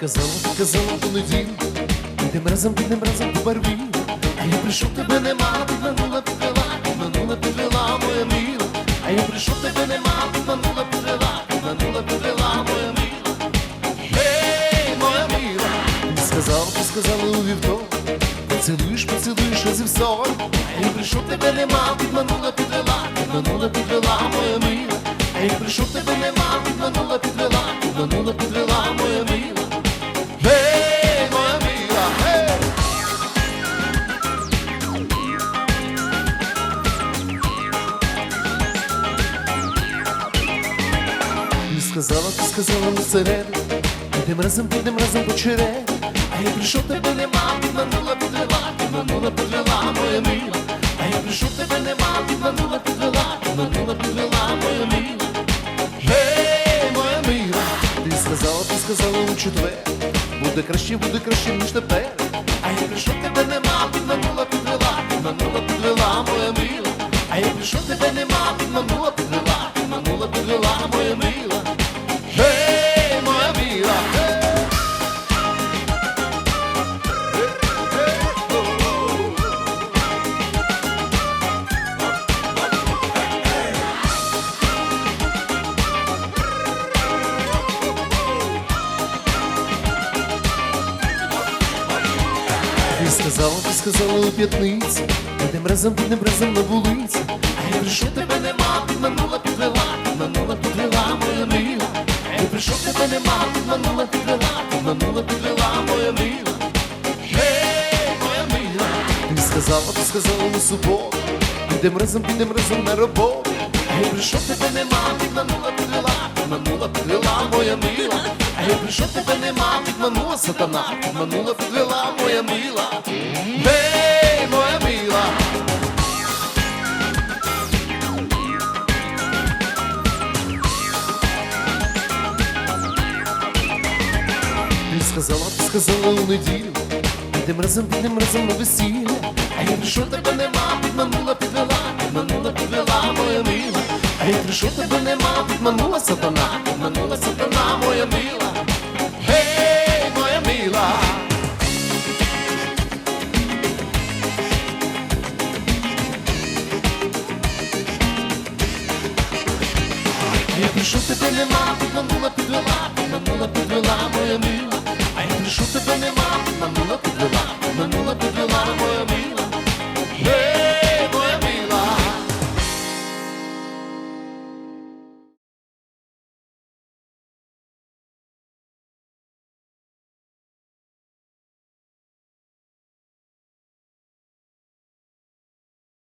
казала, казала понеділок, підем разом, підем разом по барві. А я прийшов, тебе нема, підманула, підвела, підманула, підвела, моя мила. А я прийшов, тебе нема, підманула, підвела, підманула, підвела, моя мила. Гей, моя мила. Ти сказала, ти сказала у вівторок, поцілуєш, поцілуєш разів сорок. А я прийшов, тебе нема, підманула, підвела, підманула, підвела, моя мила. А я прийшов, тебе нема, підманула, підвела, підманула, підвела, моя мила. Сказала, ти сказала на середу, підем разом, підем разом череду. А я прийшов, тебе нема, підманула, підвела, підманула, підвела, моя мила. А я прийшов, тебе нема, підманула, підвела, підманула, підвела, моя мила. Гей, моя мила, ти сказала, ти сказала у четвер, буде краще, буде краще, ніж тепер. А я прийшов, тебе нема, підманула, Ти сказала, ти сказала у п'ятниці, підем разом, підем разом на вулиці. А я прийшов, тебе нема, підманула, підвела, підманула, підвела, моя мила. Я прийшов, тебе нема, підманула, підвела, підманула, підвела, моя мила. Ти сказала, ти сказала у суботу, підем разом, підем разом на роботу. Я прийшов, тебе нема, підманула, підвела, підманула, підвела, моя мила. Я прийшов, тебе нема, підманула сатана, підманула, підвела, моя мила. Гей, моя мила. Ти сказала, ти сказала у неділю, підем разом, підем разом на весілля. Я прийшов, тебе нема, підманула, підвела, підманула, підвела, моя мила. А я тебе нема, підманула сатана, підманула сатана, моя мила. Гей, моя мила. А я прийшов, тебе нема, підманула, підвела, підманула, підвела, моя мила.